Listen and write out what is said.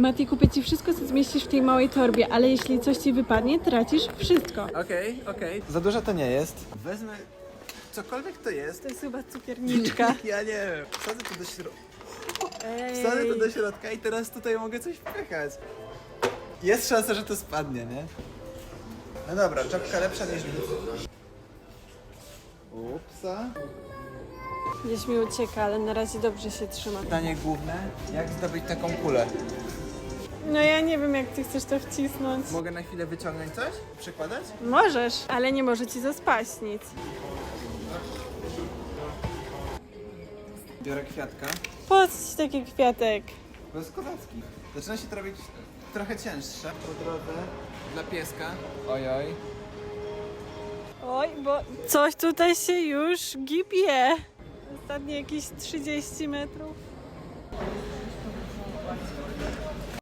Mati, kupię ci wszystko, co zmieścisz w tej małej torbie, ale jeśli coś ci wypadnie, tracisz wszystko. Okej, okej. Za dużo to nie jest. Wezmę cokolwiek to jest. To jest chyba cukierniczka. Ja nie wiem. Wsadzę to do środka. Ej. Wsadzę to do środka i teraz tutaj mogę coś wpychać. Jest szansa, że to spadnie, nie? No dobra, czapka lepsza niż nic. Upsa. Gdzieś mi ucieka, ale na razie dobrze się trzyma. Pytanie główne, jak zdobyć taką kulę? Nie wiem, jak ty chcesz to wcisnąć. Mogę na chwilę wyciągnąć coś? Przykładać? Możesz, ale nie może ci zaspaść nic. Biorę kwiatka. Po co ci taki kwiatek? Bez kozacki. Zaczyna się to robić trochę cięższe. Po drodze dla pieska. Ojoj. Oj, bo coś tutaj się już gibie. Ostatnie jakieś 30 metrów.